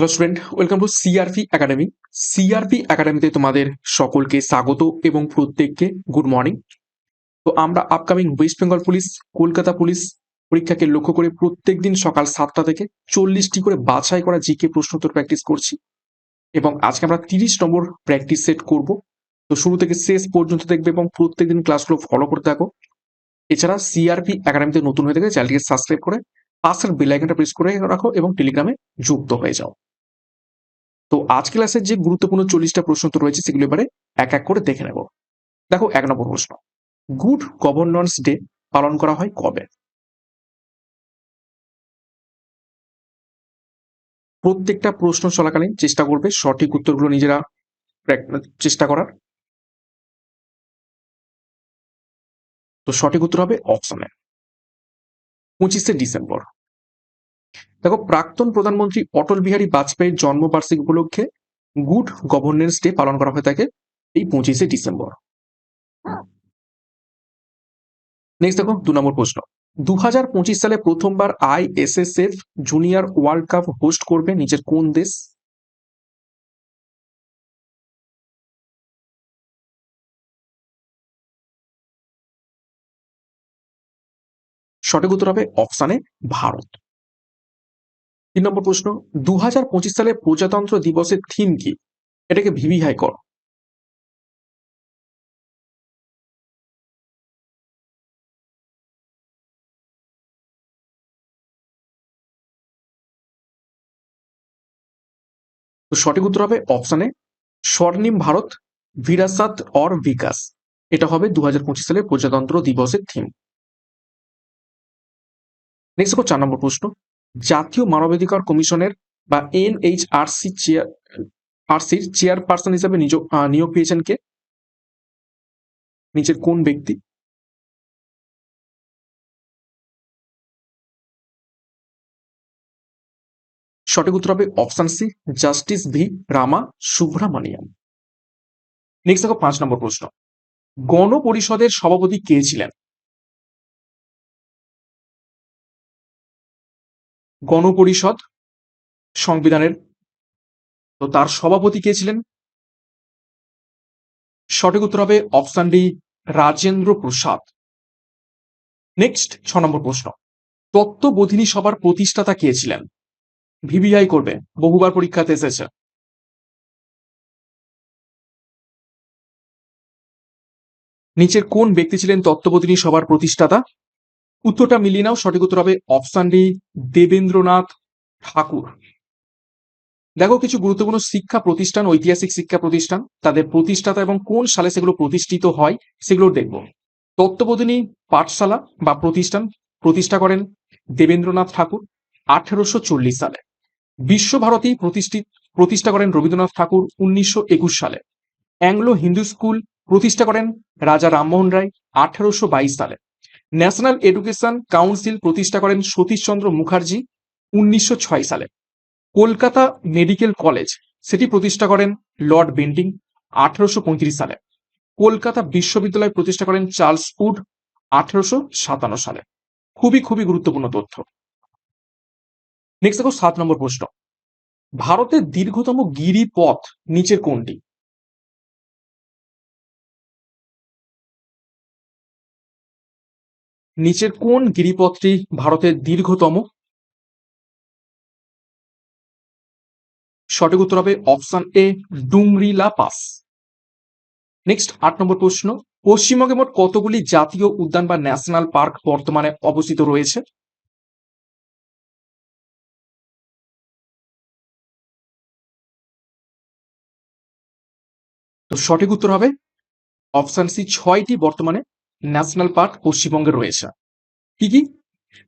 Hello student welcome to CRP academy CRP একাডেমিতে তোমাদের সকলকে স্বাগত এবং প্রত্যেককে গুড মর্নিং তো আমরা upcoming West Bengal police Kolkata police পরীক্ষাকে লক্ষ্য করে প্রত্যেক দিন সকাল সাতটা থেকে চল্লিশটি করে বাছাই করা জিকে প্রশ্নোত্তর প্র্যাকটিস করছি এবং আজকে আমরা তিরিশ নম্বর প্র্যাকটিস সেট করব। তো শুরু থেকে শেষ পর্যন্ত দেখবে এবং প্রত্যেকদিন ক্লাসগুলো ফলো করতে থাকো। এছাড়া সিআরপি একাডেমিতে নতুন হয়ে থাকে চ্যানেলটিকে সাবস্ক্রাইব করে পাশের বেল আইকনটা প্রেস করে রাখো এবং টেলিগ্রামে যুক্ত হয়ে যাও। তো আজ ক্লাসের যে গুরুত্বপূর্ণ চল্লিশটা প্রশ্ন তো রয়েছে, সেগুলো এবারে এক এক করে দেখে নেব। দেখো, এক নম্বর প্রশ্ন। গুড গভর্নেন্স ডে পালন করা হয় কবে? প্রত্যেকটা প্রশ্ন চলাকালীন চেষ্টা করবে, সঠিক উত্তরগুলো নিজেরা চেষ্টা করার। তো সঠিক উত্তর হবে অপশনে। পঁচিশে ডিসেম্বর। দেখো, প্রাক্তন প্রধানমন্ত্রী অটল বিহারী বাজপেয়ীর জন্মবার্ষিকী উপলক্ষে গুড গভর্নেন্স ডে পালন করা হয়ে থাকে এই পঁচিশে ডিসেম্বর। নেক্সট দেখো, দু নম্বর প্রশ্ন। দু হাজার পঁচিশ সালে প্রথমবার ISSF junior world cup host করবে নিজের কোন দেশ? সঠিক উত্তর হবে অপশানে ভারত। তিন নম্বর প্রশ্ন দু হাজার পঁচিশ সালে প্রজাতন্ত্র দিবসের থিম কি? এটাকে ভিভিহাই কর। সঠিক উত্তর হবে অপশানে স্বর্ণিম ভারত, বিরাসাত অর বিকাশ। এটা হবে দু হাজার পঁচিশ সালে প্রজাতন্ত্র দিবসের থিম নেক্সট চার নম্বর প্রশ্ন জাতীয় মানবাধিকার কমিশনের বা এনএইচআরসি চেয়ার আরসির চেয়ারপারসন হিসেবে নিয়োগ পেয়েছেন কে? নিচের কোন ব্যক্তি? সঠিক উত্তর হবে option C, justice V, Rama Subramaniam. Next দেখো পাঁচ নম্বর প্রশ্ন। গণপরিষদের সভাপতি কে ছিলেন? গণপরিষদ সংবিধানের। তো তার সভাপতি কে ছিলেন? সঠিক উত্তর হবে option D, Rajendra Prasad. Next, ছ নম্বর প্রশ্ন। তত্ত্ববোধিনী সভার প্রতিষ্ঠাতা কে ছিলেন? ভিভিআই করবে, বহুবার পরীক্ষাতে এসেছে। নিচের কোন ব্যক্তি ছিলেন তত্ত্ববোধিনী সভার প্রতিষ্ঠাতা? উত্তরটা মিলিয়ে নাও, সঠিক উত্তর হবে অপশন ডি দেবেন্দ্রনাথ ঠাকুর। দেখো, কিছু গুরুত্বপূর্ণ শিক্ষা প্রতিষ্ঠান, ঐতিহাসিক শিক্ষা প্রতিষ্ঠান, তাদের প্রতিষ্ঠাতা এবং কোন সালে সেগুলো প্রতিষ্ঠিত হয়, সেগুলো দেখব। তত্ত্ববোধিনী পাঠশালা বা প্রতিষ্ঠান প্রতিষ্ঠা করেন দেবেন্দ্রনাথ ঠাকুর আঠেরোশো চল্লিশ সালে। বিশ্বভারতী প্রতিষ্ঠিত প্রতিষ্ঠা করেন রবীন্দ্রনাথ ঠাকুর উনিশশো একুশ সালে। অ্যাংলো হিন্দু স্কুল প্রতিষ্ঠা করেন রাজা রামমোহন রায় আঠেরোশো বাইশ সালে। ন্যাশনাল এডুকেশন কাউন্সিল প্রতিষ্ঠা করেন সতীশচন্দ্র মুখার্জি উনিশশো ছয় সালে। কলকাতা মেডিকেল কলেজ, সেটি প্রতিষ্ঠা করেন লর্ড বেন্ডিং আঠারোশো পঁয়ত্রিশ সালে। কলকাতা বিশ্ববিদ্যালয় প্রতিষ্ঠা করেন চার্লস উড আঠারোশো সাতান্ন সালে। খুবই খুবই গুরুত্বপূর্ণ তথ্য। নেক্সট দেখো, সাত নম্বর প্রশ্ন। ভারতের দীর্ঘতম গিরিপথ নিচের কোনটি? নিচের কোন গিরিপথটি ভারতের দীর্ঘতম? সঠিক উত্তর হবে option A Dungrila pass. Next, আট নম্বর প্রশ্ন, পশ্চিমবঙ্গে মোট কতগুলি জাতীয় উদ্যান বা ন্যাশনাল পার্ক বর্তমানে অবস্থিত রয়েছে? তো সঠিক উত্তর হবে অপশন সি, ছয়টি বর্তমানে ন্যাশনাল পার্ক পশ্চিমবঙ্গে রয়েছে। কি কি?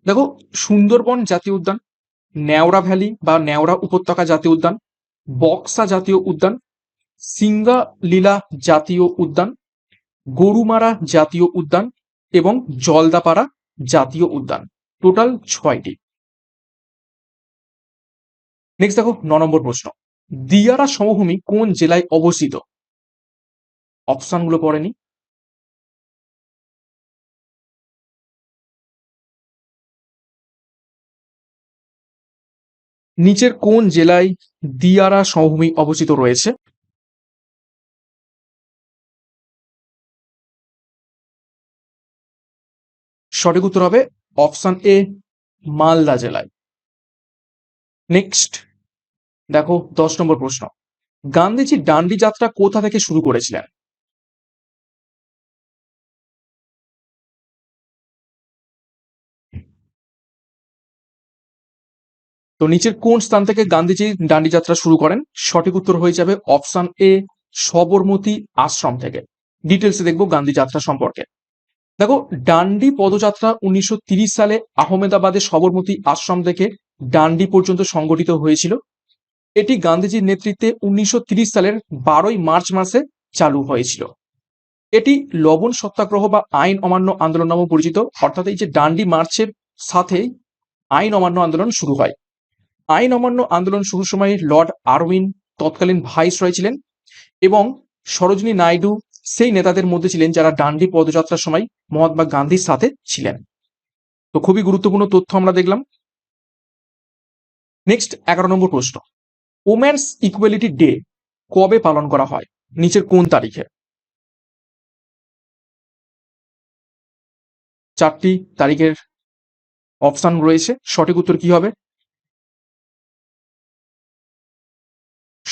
দেখো, সুন্দরবন জাতীয় উদ্যান নেওড়া ভ্যালি বা নেওড়া উপত্যকা জাতীয় উদ্যান, বক্সা জাতীয় উদ্যান, সিঙ্গালীলা জাতীয় উদ্যান, গরুমারা জাতীয় উদ্যান এবং জলদাপাড়া জাতীয় উদ্যান। টোটাল ছয়টি। নেক্সট দেখো, ন নম্বর প্রশ্ন। দিয়ারা সমভূমি কোন জেলায় অবস্থিত? অপশনগুলো পড়েনি নিচের কোন জেলায় দিয়ারা সমভূমি অবস্থিত রয়েছে? সঠিক উত্তর হবে অপশন এ, মালদা জেলায়। নেক্সট, দেখো দশ নম্বর প্রশ্ন। গান্ধীজি ডান্ডি যাত্রা কোথা থেকে শুরু করেছিলেন? তো নিচের কোন স্থান থেকে গান্ধীজি ডান্ডি যাত্রা শুরু করেন? সঠিক উত্তর হয়ে যাবে অপশন এ, সবরমতী আশ্রম থেকে। ডিটেলসে দেখব গান্ধী যাত্রা সম্পর্কে। দেখো, ডান্ডি পদযাত্রা উনিশশো সালে আহমেদাবাদে সবরমতী আশ্রম থেকে ডান্ডি পর্যন্ত সংগঠিত হয়েছিল। এটি গান্ধীজির নেতৃত্বে উনিশশো সালের বারোই মার্চ মাসে চালু হয়েছিল। এটি লবণ সত্যাগ্রহ বা আইন অমান্য আন্দোলন নামে পরিচিত। অর্থাৎ এই যে ডান্ডি মার্চের সাথে আইন অমান্য আন্দোলন শুরু হয়। আইন অমান্য আন্দোলন শুরুর সময় লর্ড আরউইন তৎকালীন ভাইস রয় ছিলেন এবং সরোজিনী নাইডু সেই নেতাদের মধ্যে ছিলেন যারা ডান্ডি পদযাত্রার সময় মহাত্মা গান্ধীর সাথে ছিলেন। তো খুবই গুরুত্বপূর্ণ তথ্য আমরা দেখলাম। নেক্সট এগারো নম্বর প্রশ্ন। ওমেন্স ইকুয়ালিটি ডে কবে পালন করা হয়? নিচের কোন তারিখে? চারটি তারিখের অপশন রয়েছে। সঠিক উত্তর কি হবে?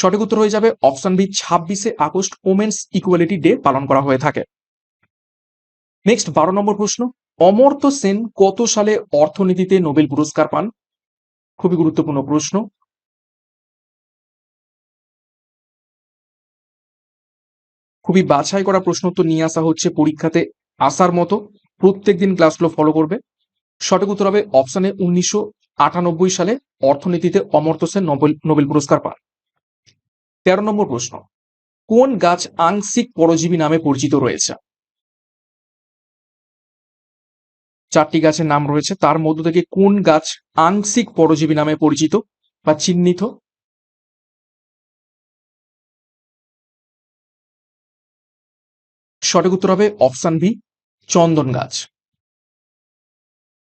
সঠিক উত্তর হয়ে যাবে অপশন বি, ছাব্বিশে আগস্ট ওমেন্স ইকুয়ালিটি ডে পালন করা হয়ে থাকে। নেক্সট বারো নম্বর প্রশ্ন, অমর্ত্য সেন কত সালে অর্থনীতিতে নোবেল পুরস্কার পান? খুবই গুরুত্বপূর্ণ প্রশ্ন। খুবই বাছাই করা প্রশ্ন তো নিয়ে আসা হচ্ছে পরীক্ষাতে আসার মতো। প্রত্যেক দিন ক্লাসগুলো ফলো করবে। সঠিক উত্তর হবে অপশানে উনিশশো আটানব্বই সালে অর্থনীতিতে অমর্ত্য সেন নোবেল নোবেল পুরস্কার পান। তেরো নম্বর প্রশ্ন, কোন গাছ আংশিক পরজীবী নামে পরিচিত রয়েছে? চারটি গাছের নাম রয়েছে, তার মধ্য থেকে কোন গাছ আংশিক পরজীবী নামে পরিচিত বা চিহ্নিত? সঠিক উত্তর হবে অপশন বি, চন্দন গাছ।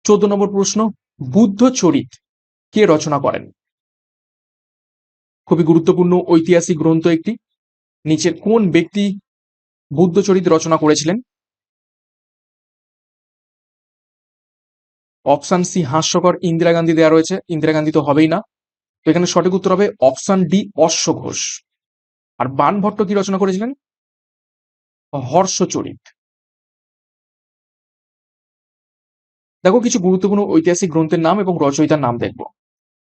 চোদ্দ নম্বর প্রশ্ন, বুদ্ধ চরিত কে রচনা করেন? খুবই গুরুত্বপূর্ণ ঐতিহাসিক গ্রন্থ একটি। নিচের কোন ব্যক্তি বুদ্ধচরিত রচনা করেছিলেন? অপশন সি হাস্যকর, ইন্দিরা গান্ধী দেওয়া রয়েছে। ইন্দিরা গান্ধী তো হবেই না। তো এখানে সঠিক উত্তর হবে অপশন ডি অশ্ব ঘোষ। আর বানভট্ট কি রচনা করেছিলেন? হর্ষচরিত দেখো, কিছু গুরুত্বপূর্ণ ঐতিহাসিক গ্রন্থের নাম এবং রচয়িতার নাম দেখব।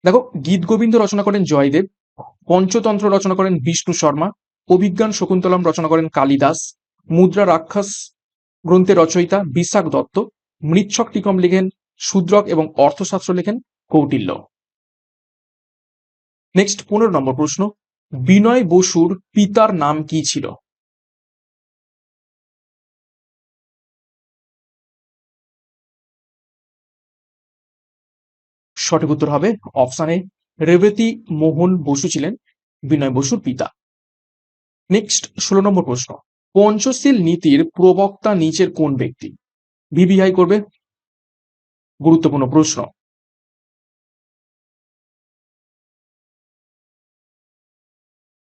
দেখো, গীত গোবিন্দ রচনা করেন জয়দেব। পঞ্চতন্ত্র রচনা করেন বিষ্ণু শর্মা, অভিজ্ঞান শকুন্তলম রচনা করেন কালিদাস, মুদ্রা রাক্ষস গ্রন্থের রচয়িতা বিশাখ দত্ত মৃচ্ছক টিকম লেখেন শূদ্রক এবং অর্থশাস্ত্র লেখেন কৌটিল্য। নেক্সট পনেরো নম্বর প্রশ্ন, বিনয় বসুর পিতার নাম কি ছিল? সঠিক উত্তর হবে অপশানে রেবতী মোহন বসু ছিলেন বিনয় বসুর পিতা। নেক্সট ষোলো নম্বর প্রশ্ন। পঞ্চশীল নীতির প্রবক্তা নিচের কোন ব্যক্তি? ভিভিআই করবে। গুরুত্বপূর্ণ প্রশ্ন।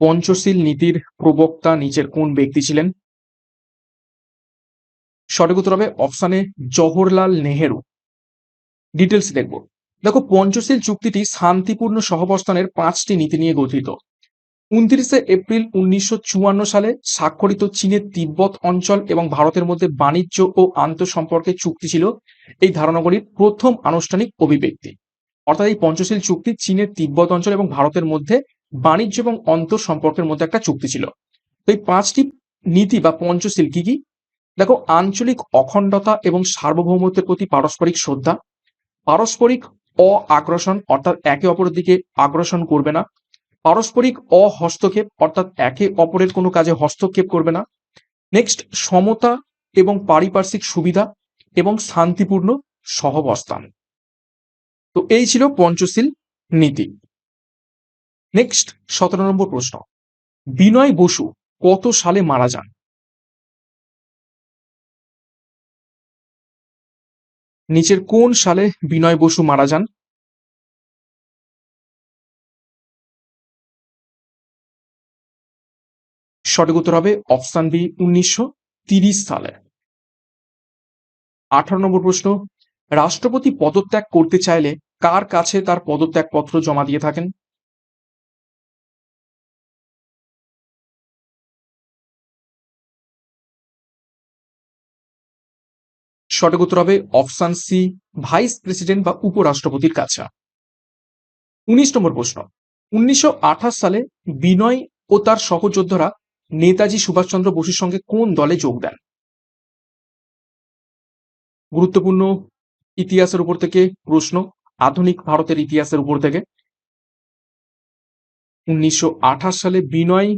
পঞ্চশীল নীতির প্রবক্তা নিচের কোন ব্যক্তি ছিলেন? সঠিক উত্তর হবে অপশানে জওহরলাল নেহেরু। ডিটেলস দেখব। দেখো, পঞ্চশীল চুক্তিটি শান্তিপূর্ণ সহাবস্থানের পাঁচটি নীতি নিয়ে গঠিত। উনত্রিশে এপ্রিল উনিশশো চুয়ান্ন সালে স্বাক্ষরিত চীনের তিব্বত অঞ্চল এবং ভারতের মধ্যে বাণিজ্য ও আন্তঃসম্পর্কের চুক্তি ছিল এই ধারণাগুলির প্রথম আনুষ্ঠানিক অভিব্যক্তি। অর্থাৎ এই পঞ্চশীল চুক্তি চীনের তিব্বত অঞ্চল এবং ভারতের মধ্যে বাণিজ্য এবং অন্তর সম্পর্কের মধ্যে একটা চুক্তি ছিল। তো এই পাঁচটি নীতি বা পঞ্চশীল কি কি? দেখো, আঞ্চলিক অখণ্ডতা এবং সার্বভৌমত্বের প্রতি পারস্পরিক শ্রদ্ধা, পারস্পরিক অ অর্থাৎ একে অপরের দিকে আগ্রাসন করবে না। পারস্পরিক অহস্তক্ষেপ অর্থাৎ একে অপরের কোনো কাজে হস্তক্ষেপ করবে না। নেক্সট সমতা এবং পারিপার্শ্বিক সুবিধা এবং শান্তিপূর্ণ সহবস্থান। তো এই ছিল পঞ্চশীল নীতি। নেক্সট সতেরো নম্বর প্রশ্ন। বিনয় বসু কত সালে মারা যান? নিচের কোন সালে বিনয় বসু মারা যান? সঠিক উত্তর হবে অপশান বি, উনিশশো সালে। আঠারো নম্বর প্রশ্ন, রাষ্ট্রপতি পদত্যাগ করতে চাইলে কার কাছে তার পদত্যাগপত্র জমা দিয়ে থাকেন? সঠিক উত্তর হবে অপশান সি, ভাইস প্রেসিডেন্ট বা উপরাষ্ট্রপতির কাছে। উনিশ নম্বর প্রশ্ন। উনিশশো আঠাশ সালে বিনয় ও তার সহযোদ্ধারা নেতাজি সুভাষচন্দ্র বসুর সঙ্গে কোন দলে যোগ দেন? গুরুত্বপূর্ণ ইতিহাসের উপর থেকে প্রশ্ন, আধুনিক ভারতের ইতিহাসের উপর থেকে। উনিশশো আঠাশ সালে বিনয়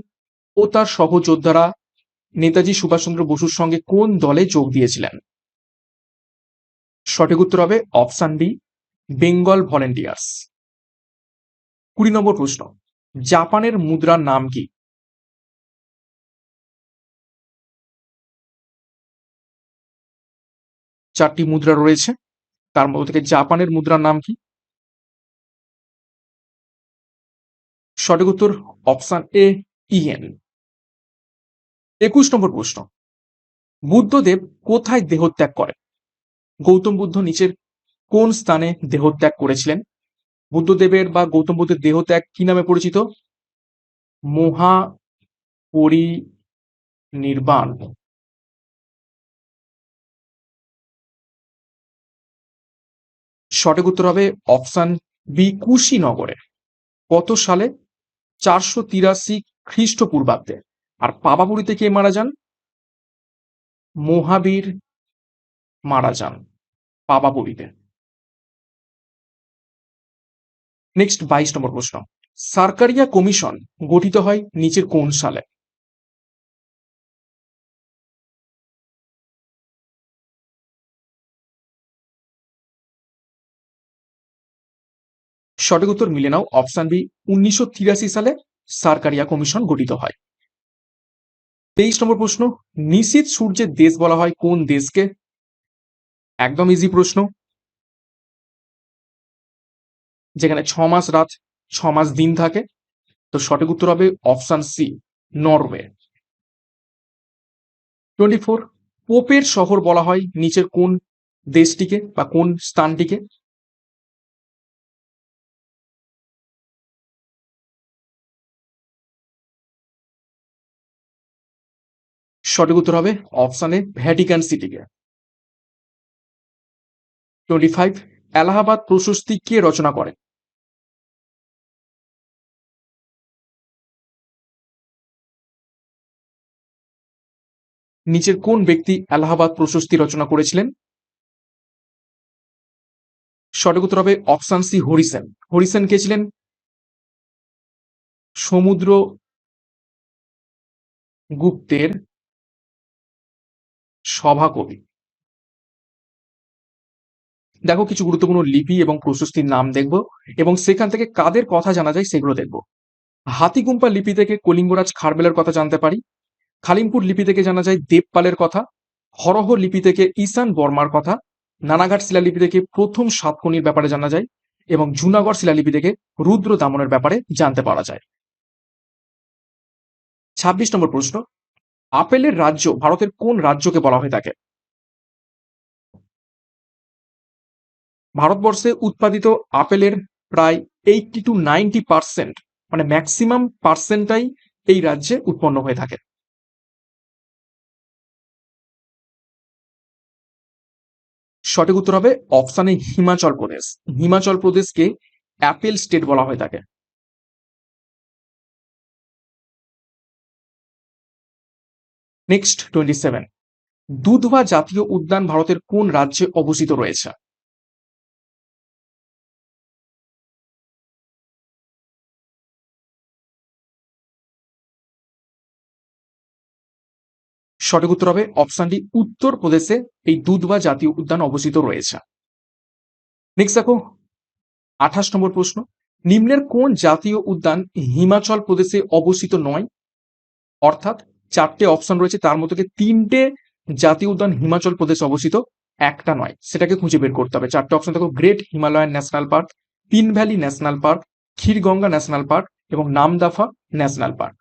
ও তার সহযোদ্ধারা নেতাজি সুভাষচন্দ্র বসুর সঙ্গে কোন দলে যোগ দিয়েছিলেন? সঠিক উত্তর হবে অপশান ডি, বেঙ্গল ভলেন্টিয়ার্স। কুড়ি নম্বর প্রশ্ন, জাপানের মুদ্রার নাম কি? চারটি মুদ্রা রয়েছে, তার মধ্যে থেকে জাপানের মুদ্রার নাম কি? সঠিক উত্তর অপশান এ ইএন একুশ নম্বর প্রশ্ন, বুদ্ধদেব কোথায় দেহত্যাগ করেন? গৌতম বুদ্ধ নিচের কোন স্থানে দেহত্যাগ করেছিলেন? বুদ্ধদেবের বা গৌতম বুদ্ধের দেহত্যাগ কি নামে পরিচিত? মহা পরিনির্বাণ সঠিক উত্তর হবে অপশান বি, কুশীনগরে। কত সালে? চারশো তিরাশি খ্রিস্টপূর্বাব্দে। আর পাবাপুরীতে কে মারা যান? মহাবীর মারা যান। পাবাপুরীতে নেক্সট বাইশ নম্বর প্রশ্ন। সারকারিয়া কমিশন গঠিত হয় নিচের কোন সালে? সঠিক উত্তর মিলে নাও, অপশান বি, উনিশশো তিরাশি সালে সারকারিয়া কমিশন গঠিত হয়। তেইশ নম্বর প্রশ্ন নিশীত সূর্যের দেশ বলা হয় কোন দেশকে? একদম ইজি প্রশ্ন। যেখানে ছ মাস রাত, ছ মাস দিন থাকে। তো সঠিক উত্তর হবে option C Norway twenty four পোপের শহর বলা হয় নিচের কোন দেশটিকে বা কোন স্থানটিকে? সঠিক উত্তর হবে অপশানে ভ্যাটিকান সিটিকে টোয়েন্টি ফাইভ এলাহাবাদ প্রশস্তি কে রচনা করেন নিচের কোন ব্যক্তি এলাহাবাদ প্রশস্তি রচনা করেছিলেন? সঠিক উত্তর হবে অপশান সি হরিসেন। হরিসেন কে ছিলেন? সমুদ্র গুপ্তের সভাকবি। দেখো কিছু গুরুত্বপূর্ণ লিপি এবং প্রশস্তির নাম দেখব এবং সেখান থেকে কাদের কথা জানা যায় সেগুলো দেখব। হাতিগুম্পা লিপি থেকে কলিঙ্গরাজ খারবেলের কথা জানতে পারি। খালিমপুর লিপি থেকে জানা যায় দেবপালের কথা। হরহ লিপি থেকে ঈশান বর্মার কথা। নানাঘাট শিলালিপি থেকে প্রথম সাতকনির ব্যাপারে জানা যায় এবং জুনাগড় শিলালিপি থেকে রুদ্র দামনের ব্যাপারে জানতে পারা যায়। ছাব্বিশ নম্বর প্রশ্ন। আপেলের রাজ্য ভারতের কোন রাজ্যকে বলা হয়ে থাকে? ভারতবর্ষে উৎপাদিত আপেলের প্রায় এইটটি টু নাইনটি পার্সেন্ট মানে ম্যাক্সিমাম পার্সেন্টটাই এই রাজ্যে উৎপন্ন হয়ে থাকে। সঠিক উত্তর হবে অপশানে হিমাচল প্রদেশ হিমাচল প্রদেশকে অ্যাপেল স্টেট বলা হয়ে থাকে। নেক্সট টোয়েন্টি সেভেন দুধবা জাতীয় উদ্যান ভারতের কোন রাজ্যে অবস্থিত রয়েছে? সঠিক উত্তর হবে অপশানটি উত্তর প্রদেশে এই দুধবা জাতীয় উদ্যান অবস্থিত রয়েছে। নেক্সট দেখো, আঠাশ নম্বর প্রশ্ন, নিম্নের কোন জাতীয় উদ্যান হিমাচল প্রদেশে অবস্থিত নয়? অর্থাৎ চারটে অপশন রয়েছে, তার মধ্যে তিনটে জাতীয় উদ্যান হিমাচল প্রদেশে অবস্থিত, একটা নয়। সেটাকে খুঁজে বের করতে হবে। চারটে অপশন দেখো গ্রেট হিমালয়ান ন্যাশনাল পার্ক তিন valley national park Khirganga national park এবং নামদাফা ন্যাশনাল পার্ক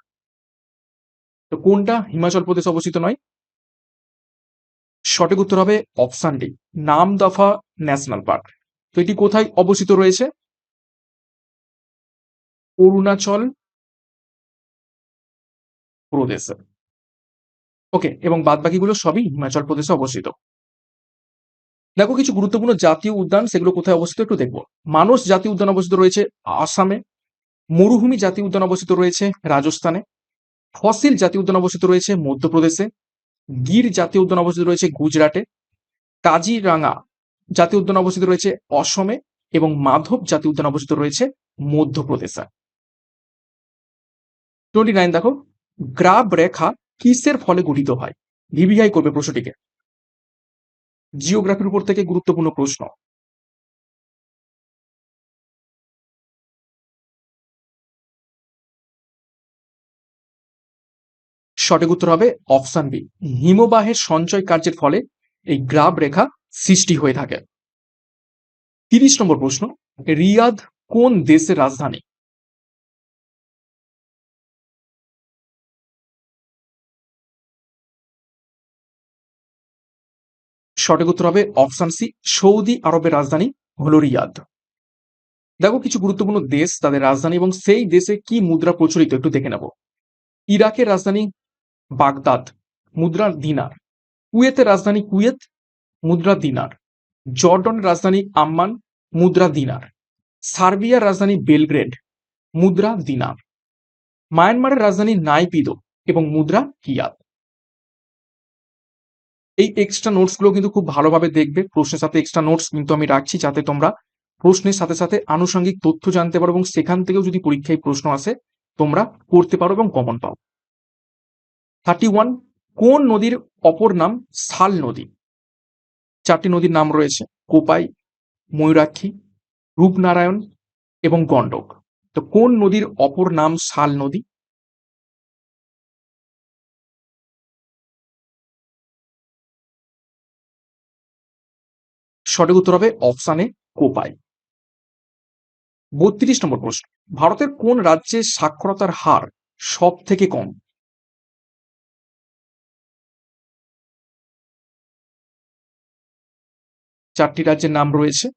তো কোনটা? হিমাচল প্রদেশ অবস্থিত নয়। সঠিক উত্তর হবে option D Namdapha national park তো এটি কোথায় অবস্থিত রয়েছে? অরুণাচল প্রদেশে। ওকে, এবং বাদ বাকিগুলো সবই হিমাচল প্রদেশে অবস্থিত। দেখো কিছু গুরুত্বপূর্ণ জাতীয় উদ্যান, সেগুলো কোথায় অবস্থিত একটু দেখব। মানস জাতীয় উদ্যান অবস্থিত রয়েছে আসামে। মরুভূমি জাতীয় উদ্যান অবস্থিত রয়েছে রাজস্থানে। ফসিল জাতীয় উদ্যান অবস্থিত রয়েছে মধ্যপ্রদেশে, গির জাতীয় উদ্যান অবস্থিত রয়েছে গুজরাটে কাজিরাঙ্গা জাতীয় উদ্যান অবস্থিত রয়েছে অসমে এবং মাধব জাতীয় উদ্যান অবস্থিত রয়েছে মধ্যপ্রদেশে। টোয়েন্টি নাইন দেখো, গ্রাব রেখা কিসের ফলে গঠিত হয়? ভিভিআই করবে প্রশ্নটিকে। জিওগ্রাফির উপর থেকে গুরুত্বপূর্ণ প্রশ্ন। সঠিক উত্তর হবে অপশন বি। হিমবাহের সঞ্চয় কার্যের ফলে এই গ্রাব রেখা সৃষ্টি হয়ে থাকে। তিরিশ নম্বর প্রশ্ন, রিয়াদ কোন দেশের রাজধানী? সঠিক উত্তর হবে অপশন সি, সৌদি আরবের রাজধানী হল রিয়াদ। দেখো, কিছু গুরুত্বপূর্ণ দেশ তাদের রাজধানী এবং সেই দেশে কি মুদ্রা প্রচলিত একটু দেখে নেব। ইরাকের রাজধানী বাগদাদ মুদ্রা দিনার। কুয়েতের রাজধানী কুয়েত মুদ্রা দিনার। জর্ডনের রাজধানী আম্মান মুদ্রা দিনার। সার্বিয়ার রাজধানী বেলগ্রেড মুদ্রা দিনার। মায়ানমারের রাজধানী নাইপিদো এবং মুদ্রা কিয়াত। এই এক্সট্রা নোটসগুলো কিন্তু খুব ভালোভাবে দেখবে। প্রশ্নের সাথে এক্সট্রা নোটস কিন্তু আমি রাখছি যাতে তোমরা প্রশ্নের সাথে সাথে আনুষঙ্গিক তথ্য জানতে পারো এবং সেখান থেকেও যদি পরীক্ষায় প্রশ্ন আসে, তোমরা করতে পারো এবং কমন পাও। থার্টি ওয়ান, কোন নদীর অপর নাম শাল নদী? চারটি নদীর নাম রয়েছে, কোপাই, ময়ূরাক্ষী, রূপনারায়ণ এবং গণ্ডক। তো কোন নদীর অপর নাম শাল নদী? সঠিক উত্তর হবে অপশানে কোপাই। বত্রিশ নম্বর প্রশ্ন, ভারতের কোন রাজ্যে সাক্ষরতার হার সব থেকে কম? চারটি রাজ্যের নাম রয়েছে।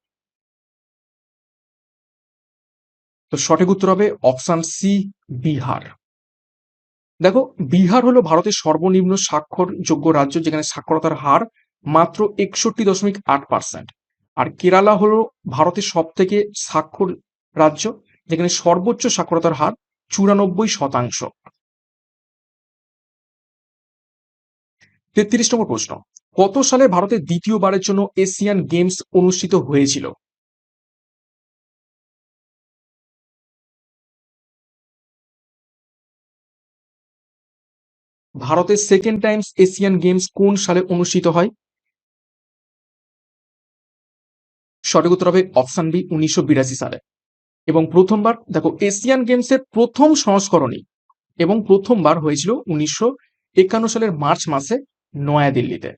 তো সঠিক উত্তর হবে অপশান সি বিহার। দেখো, বিহার হলো ভারতের সর্বনিম্ন স্বাক্ষরযোগ্য রাজ্য যেখানে সাক্ষরতার হার মাত্র একষট্টি দশমিক আট পার্সেন্ট আর কেরালা হলো ভারতের সব থেকে স্বাক্ষর রাজ্য যেখানে সর্বোচ্চ সাক্ষরতার হার চুরানব্বই শতাংশ। তেত্রিশ নম্বর প্রশ্ন, কত সালে ভারতে দ্বিতীয়বারের জন্য এশিয়ান গেমস অনুষ্ঠিত হয়েছিল? ভারতের সেকেন্ড টাইমস এশিয়ান গেমস কোন সালে অনুষ্ঠিত হয়? সঠিক উত্তর হবে অপশন বি উনিশশো বিরাশি সালে। এবং প্রথমবার, দেখো, এশিয়ান গেমসের প্রথম সংস্করণই এবং প্রথমবার হয়েছিল উনিশশো একান্ন সালের মার্চ মাসে নয়াদিল্লিতে।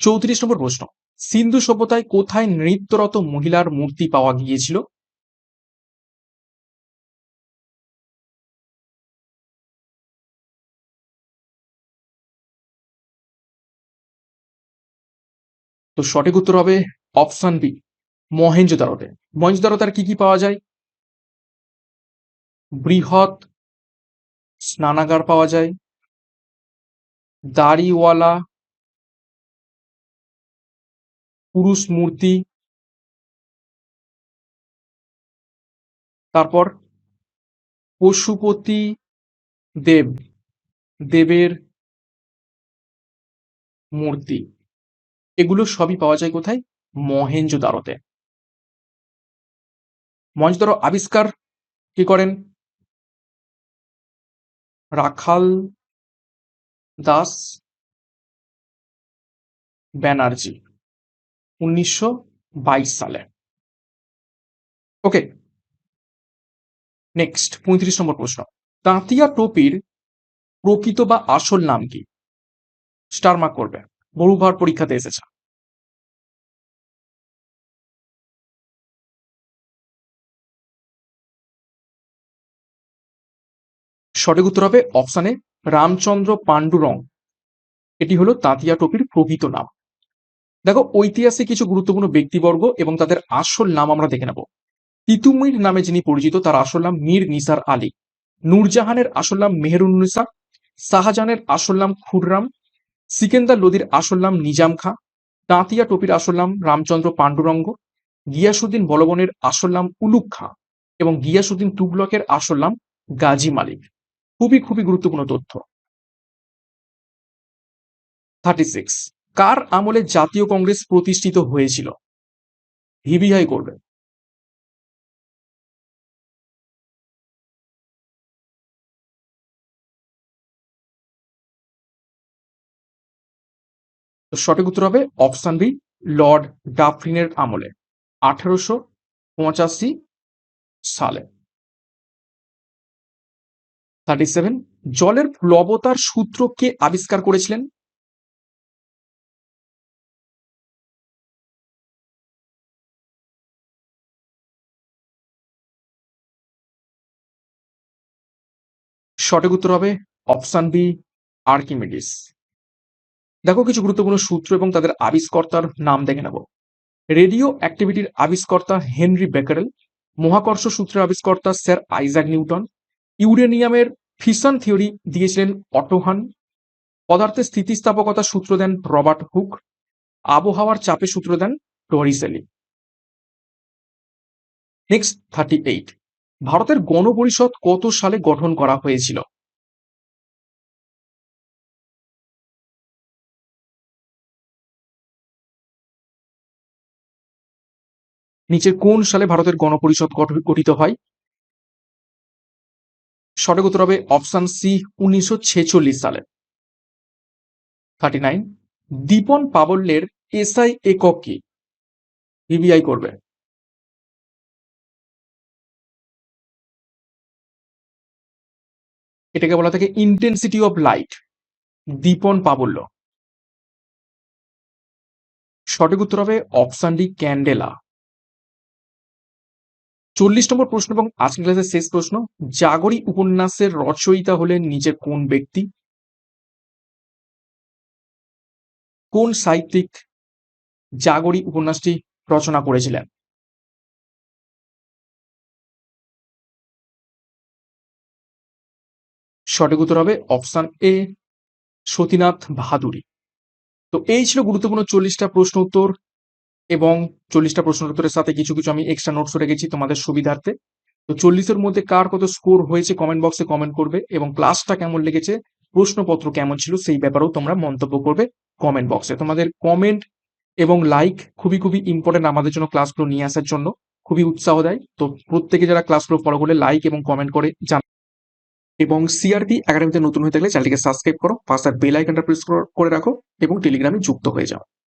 চৌত্রিশ নম্বর প্রশ্ন। সিন্ধু সভ্যতায় কোথায় নৃত্যরত মহিলার মূর্তি পাওয়া গিয়েছিল? তো সঠিক উত্তর হবে অপশন বি মহেঞ্জোদারোতে মহেঞ্জোদারোতে কি কি পাওয়া যায়? বৃহৎ স্নানাগার পাওয়া যায় দাড়িওয়ালা, পুরুষ মূর্তি, তারপর পশুপতি দেব, দেবের মূর্তি। এগুলো সবই পাওয়া যায় কোথায়? মহেঞ্জোদারোতে মহেঞ্জোদারো আবিষ্কার কি করেন? রাখাল দাস ব্যানার্জি, উনিশশো বাইশ সালে। ওকে নেক্সট পঁয়ত্রিশ নম্বর প্রশ্ন। তাঁতিয়া টোপির প্রকৃত বা আসল নাম কি? স্টার মার্ক করবে। বহুবার পরীক্ষাতে এসেছে। সঠিক উত্তর হবে অপশানে রামচন্দ্র পাণ্ডুরং। এটি হলো তাঁতিয়া টোপির প্রকৃত নাম। দেখো, ঐতিহাসিক কিছু গুরুত্বপূর্ণ ব্যক্তিবর্গ এবং তাদের আসল নাম আমরা দেখে নেব। তিতুমির নামে যিনি পরিচিত, তার আসল নাম মীর নিসার আলী। নূরজাহানের আসল নাম মেহেরুন্নিসা শাহজাহানের আসল নাম খুররাম। সিকেন্দার লোদির আসল নাম নিজাম খাঁ। তাঁতিয়া টোপির আসল নাম রামচন্দ্র পাণ্ডুরঙ্গ। গিয়াসুদ্দিন বলবনের আসল নাম উলুক খাঁ এবং গিয়াসুদ্দিন তুগলকের আসল নাম গাজী মালিক। খুবই খুবই গুরুত্বপূর্ণ তথ্য। থার্টি সিক্স কার আমলে জাতীয় কংগ্রেস প্রতিষ্ঠিত হয়েছিল? ভিভিআই করবে। তো সঠিক উত্তর হবে অপশন বি, লর্ড ডাফরিনের আমলে। আঠারোশো পঁচাশি সালে। থার্টি সেভেন জলের প্লবতার সূত্র কে আবিষ্কার করেছিলেন। সঠিক উত্তর হবে অপশন বি, আর্কিমিডিস। দেখো কিছু গুরুত্বপূর্ণ সূত্র এবং তাদের আবিষ্কর্তার নাম দেখে নেব। রেডিও অ্যাক্টিভিটির আবিষ্কর্তা হেনরি বেকারেল, মহাকর্ষ সূত্রের আবিষ্কর্তা স্যার আইজাক নিউটন, ইউরেনিয়ামের ফিশন থিওরি দিয়েছিলেন অটোহান। পদার্থের স্থিতিস্থাপকতা সূত্র দেন রবার্ট হুক। আবহাওয়ার চাপে সূত্র দেন টরিসেলি নেক্সট, থার্টি এইট। ভারতের গণপরিষদ কত সালে গঠন করা হয়েছিল? নিচে কোন সালে ভারতের গণপরিষদ গঠিত হয়? সঠিক উত্তর হবে অপশন সি, উনিশশো ছেচল্লিশ সালে। থার্টি নাইন, দীপন পাবল্যের এসআই একক কি? ভিভিআই করবে। এটাকে বলা থাকে ইন্টেন্সিটি অফ লাইট দীপন পাবল্য। সঠিক উত্তর হবে অপশন ডি, ক্যান্ডেলা। চল্লিশ নম্বর প্রশ্ন এবং আজকের ক্লাসের শেষ প্রশ্ন, জাগরী উপন্যাসের রচয়িতা হলেন নিজে কোন ব্যক্তি? কোন সাহিত্যিক জাগরী উপন্যাসটি রচনা করেছিলেন? সঠিক উত্তর হবে অপশন এ, সতীনাথ বাহাদুরি। তো এই ছিল গুরুত্বপূর্ণ চল্লিশটা প্রশ্ন উত্তর। এবং চল্লিশটা প্রশ্ন উত্তরের সাথে কিছু কিছু আমি এক্সট্রা নোটস রেখেছি তোমাদের সুবিধার্থে। তো চল্লিশের মধ্যে কার কত স্কোর হয়েছে কমেন্ট বক্সে কমেন্ট করবে এবং ক্লাসটা কেমন লেগেছে, প্রশ্নপত্র কেমন ছিল সেই ব্যাপারেও তোমরা মন্তব্য করবে কমেন্ট বক্সে তোমাদের কমেন্ট এবং লাইক খুবই খুবই ইম্পর্টেন্ট আমাদের জন্য ক্লাসগুলো নিয়ে আসার জন্য, খুবই উৎসাহ দেয় তো প্রত্যেকে যারা ক্লাসগুলো ফলো করলে লাইক এবং কমেন্ট করে জান এবং সিআরপি একাডেমিতে নতুন হয়ে থাকলে চ্যানেলটিকে সাবস্ক্রাইব করো, পাশে বেল আইকনটা প্রেস করে রাখো এবং টেলিগ্রামে যুক্ত হয়ে যাও।